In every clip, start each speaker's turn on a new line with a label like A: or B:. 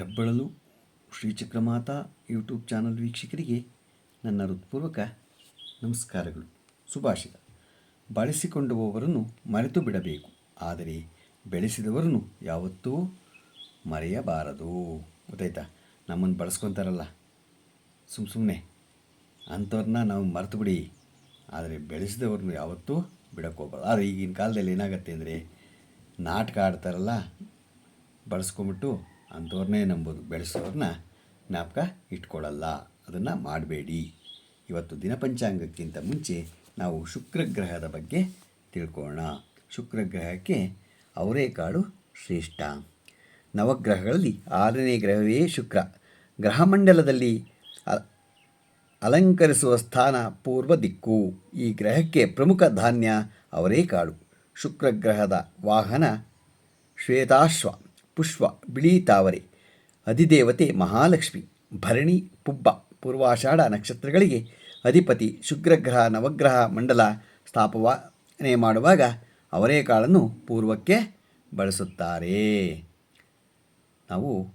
A: ಹೆಬ್ಬಳಲು Shri Chakramata YouTube channel ವೀಕ್ಷಕರಿಗೆ ನನ್ನ ಹೃತ್ಪೂರ್ವಕ ನಮಸ್ಕಾರಗಳು ಸುಭಾಷಿತ ಬಳಸಿಕೊಂಡುವವರನ್ನು ಮರೆತು ಬಿಡಬೇಕು, ಆದರೆ ಬೆಳೆಸಿದವರನ್ನು ಯಾವತ್ತೂ ಮರೆಯಬಾರದು. ಗೊತ್ತಾಯ್ತಾ? ನಮ್ಮನ್ನು ಬಳಸ್ಕೊತಾರಲ್ಲ. ಸುಮ್ಮ ಸುಮ್ಮನೆ ಅಂಥವ್ರನ್ನ ನಾವು ಮರೆತು ಬಿಡಿ. ಆದರೆ ಬೆಳೆಸಿದವ್ರನ್ನ ಯಾವತ್ತೂ ಬಿಡೋಕ್ಕೋಗ್ಬಾರ್ದು. ಆದರೆ ಈಗಿನ ಕಾಲದಲ್ಲಿ ಏನಾಗುತ್ತೆ ಅಂದರೆ ನಾಟಕ ಆಡ್ತಾರಲ್ಲ, ಬಳಸ್ಕೊಂಬಿಟ್ಟು ಅಂಥವ್ರನ್ನೇ ನಂಬೋದು. ಬೆಳೆಸೋರನ್ನ ಜ್ಞಾಪಕ ಇಟ್ಕೊಳ್ಳಲ್ಲ. ಅದನ್ನು ಮಾಡಬೇಡಿ. ಇವತ್ತು ದಿನಪಂಚಾಂಗಕ್ಕಿಂತ ಮುಂಚೆ ನಾವು ಶುಕ್ರಗ್ರಹದ ಬಗ್ಗೆ ತಿಳ್ಕೊಳ್ಳೋಣ. ಶುಕ್ರಗ್ರಹಕ್ಕೆ ಅವರೇಕಾಳು ಶ್ರೇಷ್ಠ. ನವಗ್ರಹಗಳಲ್ಲಿ ಆರನೇ ಗ್ರಹವೇ ಶುಕ್ರ. ಗ್ರಹಮಂಡಲದಲ್ಲಿ ಅಲಂಕರಿಸುವ ಸ್ಥಾನ ಪೂರ್ವ ದಿಕ್ಕು. ಈ ಗ್ರಹಕ್ಕೆ ಪ್ರಮುಖ ಧಾನ್ಯ ಅವರೇಕಾಳು ಶುಕ್ರಗ್ರಹದ ವಾಹನ ಶ್ವೇತಾಶ್ವ. ಪುಷ್ಪ ಬಿಳಿ ತಾವರೆ, ಅಧಿದೇವತೆ ಮಹಾಲಕ್ಷ್ಮಿ, ಭರಣಿ ಪುಬ್ಬ, ಪೂರ್ವಾಷಾಢ ನಕ್ಷತ್ರಗಳಿಗೆ ಅಧಿಪತಿ ಶುಕ್ರಗ್ರಹ ನವಗ್ರಹ ಮಂಡಲ ಸ್ಥಾಪನೆ ಮಾಡುವಾಗ ಅವರೇ ಕಾಳನ್ನು ಪೂರ್ವಕ್ಕೆ ಬಳಸುತ್ತಾರೆ. ನಾವು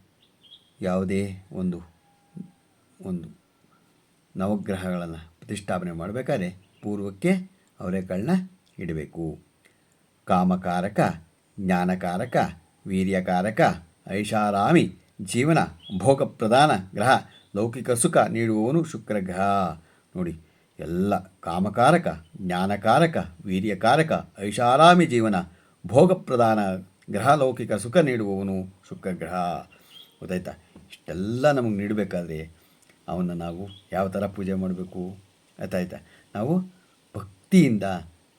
A: ಯಾವುದೇ ಒಂದು ಒಂದು ನವಗ್ರಹಗಳನ್ನು ಪ್ರತಿಷ್ಠಾಪನೆ ಮಾಡಬೇಕಾದ್ರೆ ಪೂರ್ವಕ್ಕೆ ಅವರೆಕಾಳನ್ನ ಇಡಬೇಕು. ಕಾಮಕಾರಕ, ಜ್ಞಾನಕಾರಕ ವೀರ್ಯಕಾರಕ, ಐಷಾರಾಮಿ, ಜೀವನ, ಭೋಗ ಪ್ರಧಾನ ಗ್ರಹ, ಲೌಕಿಕ ಸುಖ ನೀಡುವವನು ಶುಕ್ರಗ್ರಹ. ನೋಡಿ, ಎಲ್ಲ ಕಾಮಕಾರಕ, ಜ್ಞಾನಕಾರಕ, ವೀರ್ಯಕಾರಕ, ಐಷಾರಾಮಿ ಜೀವನ, ಭೋಗ ಪ್ರಧಾನ ಗ್ರಹ, ಲೌಕಿಕ ಸುಖ ನೀಡುವವನು ಶುಕ್ರಗ್ರಹ. ಗೊತ್ತಾಯ್ತಾ? ಇಷ್ಟೆಲ್ಲ ನಮಗೆ ನೀಡಬೇಕಾದ್ರೆ ಅವನ್ನ ನಾವು ಯಾವ ಥರ ಪೂಜೆ ಮಾಡಬೇಕು? ಆಯ್ತಾಯ್ತಾ ನಾವು ಭಕ್ತಿಯಿಂದ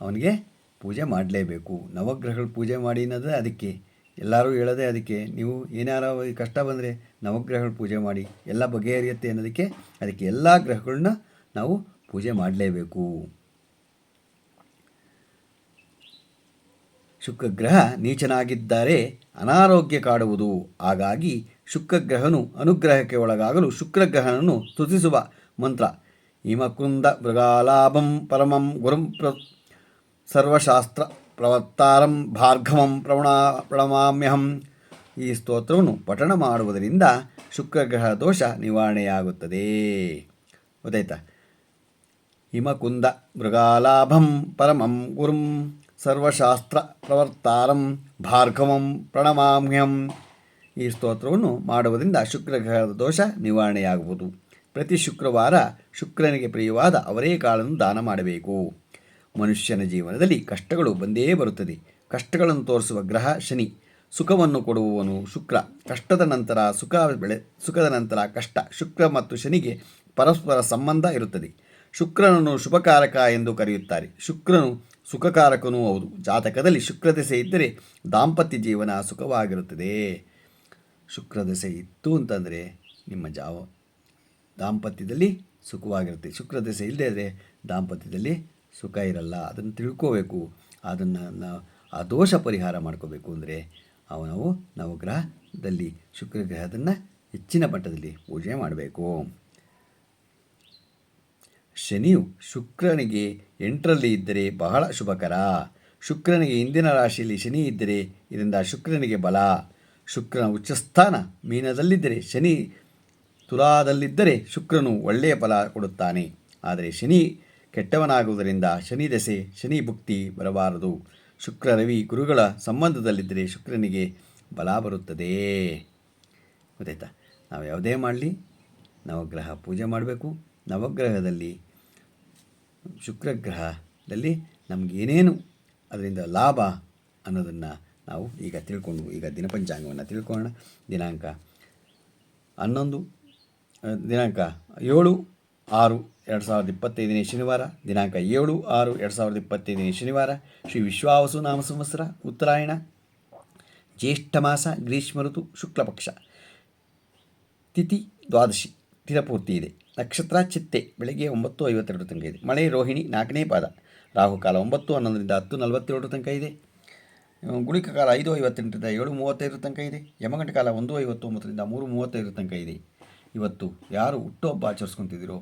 A: ಅವನಿಗೆ ಪೂಜೆ ಮಾಡಲೇಬೇಕು. ನವಗ್ರಹಗಳು ಪೂಜೆ ಮಾಡಿ ಅನ್ನೋದೇ ಅದಕ್ಕೆ ಎಲ್ಲರೂ ಹೇಳದೆ ಅದಕ್ಕೆ. ನೀವು ಏನಾರ ಕಷ್ಟ ಬಂದರೆ ನವಗ್ರಹಗಳ ಪೂಜೆ ಮಾಡಿ, ಎಲ್ಲ ಬಗೆಹರಿಯುತ್ತೆ ಅನ್ನೋದಕ್ಕೆ ಅದಕ್ಕೆ ಎಲ್ಲ ಗ್ರಹಗಳನ್ನ ನಾವು ಪೂಜೆ ಮಾಡಲೇಬೇಕು. ಶುಕ್ರಗ್ರಹ ನೀಚನಾಗಿದ್ದರೆ, ಅನಾರೋಗ್ಯ ಕಾಡುವುದು. ಹಾಗಾಗಿ ಶುಕ್ರಗ್ರಹನು ಅನುಗ್ರಹಕ್ಕೆ ಒಳಗಾಗಲು ಶುಕ್ರಗ್ರಹನನ್ನು ಸ್ತುತಿಸುವ ಮಂತ್ರ. ಹಿಮಕುಂದ ಮೃಗಾಲಾಭಂ ಪರಮಂ ಗುರುಂ ಸರ್ವಶಾಸ್ತ್ರ ಪ್ರವತ್ತಾರಂ ಭಾರ್ಗವಂ ಪ್ರವಣ ಪ್ರಣಮಾಮ್ಯಹಂ. ಈ ಸ್ತೋತ್ರವನ್ನು ಪಠಣ ಮಾಡುವುದರಿಂದ ಶುಕ್ರಗ್ರಹ ದೋಷ ನಿವಾರಣೆಯಾಗುತ್ತದೆ. ಗೊತ್ತಾಯ್ತಾ? ಹಿಮಕುಂದ ಮೃಗಾಲಾಭಂ ಪರಮಂ ಗುರುಂ ಸರ್ವಶಾಸ್ತ್ರ ಪ್ರವರ್ತಾರಂ ಭಾರ್ಗವಂ ಪ್ರಣಮಾಮ್ಯಂ ಈ ಸ್ತೋತ್ರವನ್ನು ಮಾಡುವುದರಿಂದ ಶುಕ್ರಗ್ರಹದ ದೋಷ ನಿವಾರಣೆಯಾಗುವುದು. ಪ್ರತಿ ಶುಕ್ರವಾರ ಶುಕ್ರನಿಗೆ ಪ್ರಿಯವಾದ ಅವರೇ ಕಾಳನ್ನು ದಾನ ಮಾಡಬೇಕು. ಮನುಷ್ಯನ ಜೀವನದಲ್ಲಿ ಕಷ್ಟಗಳು ಬಂದೇ ಬರುತ್ತದೆ. ಕಷ್ಟಗಳನ್ನು ತೋರಿಸುವ ಗ್ರಹ ಶನಿ. ಸುಖವನ್ನು ಕೊಡುವವನು ಶುಕ್ರ. ಕಷ್ಟದ ನಂತರ ಸುಖ ಬೆಳೆ, ಸುಖದ ನಂತರ ಕಷ್ಟ. ಶುಕ್ರ ಮತ್ತು ಶನಿಗೆ ಪರಸ್ಪರ ಸಂಬಂಧ ಇರುತ್ತದೆ. ಶುಕ್ರನನ್ನು ಶುಭಕಾರಕ ಎಂದು ಕರೆಯುತ್ತಾರೆ. ಶುಕ್ರನು ಸುಖಕಾರಕನೂ ಹೌದು. ಜಾತಕದಲ್ಲಿ ಶುಕ್ರದೆಸೆ ಇದ್ದರೆ ದಾಂಪತ್ಯ ಜೀವನ ಸುಖವಾಗಿರುತ್ತದೆ. ಶುಕ್ರದೆಸೆ ಇತ್ತು ಅಂತಂದರೆ ನಿಮ್ಮ ಜಾವ, ದಾಂಪತ್ಯದಲ್ಲಿ ಸುಖವಾಗಿರುತ್ತೆ. ಶುಕ್ರದೆಸೆ ಇಲ್ಲದೇ ಇದ್ದರೆ ದಾಂಪತ್ಯದಲ್ಲಿ ಸುಖ ಇರಲ್ಲ, ಅದನ್ನು ತಿಳ್ಕೋಬೇಕು, ಅದನ್ನು ಆ ದೋಷ ಪರಿಹಾರ ಮಾಡ್ಕೋಬೇಕು ಅಂದರೆ ಅವು ನಾವು ನವಗ್ರಹದಲ್ಲಿ ಶುಕ್ರಗ್ರಹದನ್ನು ಹೆಚ್ಚಿನ ಮಟ್ಟದಲ್ಲಿ ಪೂಜೆ ಮಾಡಬೇಕು. ಶನಿಯು ಶುಕ್ರನಿಗೆ ಎಂಟರಲ್ಲಿ ಇದ್ದರೆ ಬಹಳ ಶುಭಕರ. ಶುಕ್ರನಿಗೆ ಇಂದಿನ ರಾಶಿಯಲ್ಲಿ ಶನಿ ಇದ್ದರೆ ಇದರಿಂದ ಶುಕ್ರನಿಗೆ ಬಲ. ಶುಕ್ರನ ಉಚ್ಚಸ್ಥಾನ ಮೀನದಲ್ಲಿದ್ದರೆ ಶನಿ, ತುಲಾದಲ್ಲಿದ್ದರೆ ಶುಕ್ರನು ಒಳ್ಳೆಯ ಫಲ ಕೊಡುತ್ತಾನೆ. ಆದರೆ ಶನಿ ಕೆಟ್ಟವನಾಗುವುದರಿಂದ ಶನಿ ದೆಸೆ ಶನಿ ಭುಕ್ತಿ ಬರಬಾರದು. ಶುಕ್ರ ರವಿ ಗುರುಗಳ ಸಂಬಂಧದಲ್ಲಿದ್ದರೆ ಶುಕ್ರನಿಗೆ ಬಲ ಬರುತ್ತದೆ. ಗೊತ್ತಾಯ್ತಾ? ನಾವು ಯಾವುದೇ ಮಾಡಲಿ, ನವಗ್ರಹ ಪೂಜೆ ಮಾಡಬೇಕು. ನವಗ್ರಹದಲ್ಲಿ, ಶುಕ್ರಗ್ರಹದಲ್ಲಿ ನಮಗೇನೇನು, ಅದರಿಂದ ಲಾಭ ಅನ್ನೋದನ್ನು ನಾವು ಈಗ ತಿಳ್ಕೊಂಡು, ಈಗ ದಿನಪಂಚಾಂಗವನ್ನು ತಿಳ್ಕೊಳ್ಳೋಣ. ದಿನಾಂಕ ಹನ್ನೊಂದು, ದಿನಾಂಕ ಏಳು ಆರು, ಎರಡು ಸಾವಿರದ ಇಪ್ಪತ್ತೈದನೇ ಶನಿವಾರ, ದಿನಾಂಕ ಏಳು, ಆರು, ಎರಡು ಸಾವಿರದ ಇಪ್ಪತ್ತೈದನೇ ಶನಿವಾರ, ಶ್ರೀ ವಿಶ್ವಾವಸು ನಾಮ ಸಂವತ್ಸರ, ಉತ್ತರಾಯಣ, ಜ್ಯೇಷ್ಠ ಮಾಸ, ಗ್ರೀಷ್ಮ ಋತು ಶುಕ್ಲಪಕ್ಷ ತಿಥಿ ದ್ವಾದಶಿ ತಿರಪೂರ್ತಿ ಇದೆ. ನಕ್ಷತ್ರ ಚಿತ್ತೆ, ಬೆಳಗ್ಗೆ ಒಂಬತ್ತು ಐವತ್ತೆರಡು ತನಕ ಇದೆ. ಮಳೆ, ರೋಹಿಣಿ, ನಾಲ್ಕನೇ ಪಾದ. ರಾಹುಕಾಲ ಒಂಬತ್ತು, ಹನ್ನೊಂದರಿಂದ ಹತ್ತು, ನಲವತ್ತೇಳು ತನಕ ಇದೆ. ಗುಳಿಕ ಕಾಲ ಐದು, ಐವತ್ತೆಂಟರಿಂದ ಏಳು, ಮೂವತ್ತೈದು ತನಕ ಇದೆ. ಯಮಗಂಟ ಕಾಲ ಒಂದು, ಐವತ್ತೊಂಬತ್ತರಿಂದ ಮೂರು, ಮೂವತ್ತೈದು ತನಕ ಇದೆ. ಇವತ್ತು ಯಾರು ಹುಟ್ಟುಹಬ್ಬ ಆಚರಿಸ್ಕೊತಿದ್ದೀರೋ,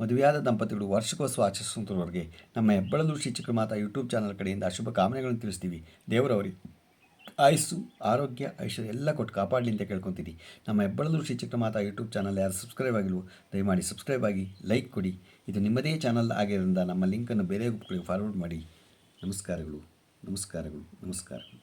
A: ಮದುವೆಯಾದ ದಂಪತಿಗಳು ವರ್ಷಕ್ಕೋಸ್ಕರ ಆಚರಿಸುವಂಥವ್ರಿಗೆ ನಮ್ಮ ಹೆಬ್ಬಳಲು ಶ್ರೀ ಚಿಕ್ಕಮಾತಾ ಯೂಟ್ಯೂಬ್ ಚಾನಲ್ ಕಡೆಯಿಂದ ಶುಭ ಕಾಮನೆಗಳನ್ನು ತಿಳಿಸ್ತೀವಿ. ದೇವರವರಿಗೆ ಆಯಸ್ಸು, ಆರೋಗ್ಯ, ಐಶ್ವರ್ಯ ಎಲ್ಲ ಕೊಟ್ಟು ಕಾಪಾಡಲಿ ಅಂತ ಕೇಳ್ಕೊತೀನಿ. ನಮ್ಮ ಹೆಬ್ಬಳಲು ಶ್ರೀ ಚಿಕ್ಕಮಾತಾ ಯೂಟ್ಯೂಬ್ ಚಾನಲ್ ಯಾರು ಸಬ್ಸ್ಕ್ರೈಬ್ ಆಗಿಲ್ವೋ, ದಯಮಾಡಿ ಸಬ್ಸ್ಕ್ರೈಬ್ ಆಗಿ ಲೈಕ್ ಕೊಡಿ. ಇದು ನಿಮ್ಮದೇ ಚಾನಲ್ ಆಗಿರೋದ್ರಿಂದ ನಮ್ಮ ಲಿಂಕನ್ನು ಬೇರೆ ಗ್ರೂಪ್ಗಳಿಗೆ ಫಾರ್ವರ್ಡ್ ಮಾಡಿ. ನಮಸ್ಕಾರಗಳು ನಮಸ್ಕಾರಗಳು ನಮಸ್ಕಾರಗಳು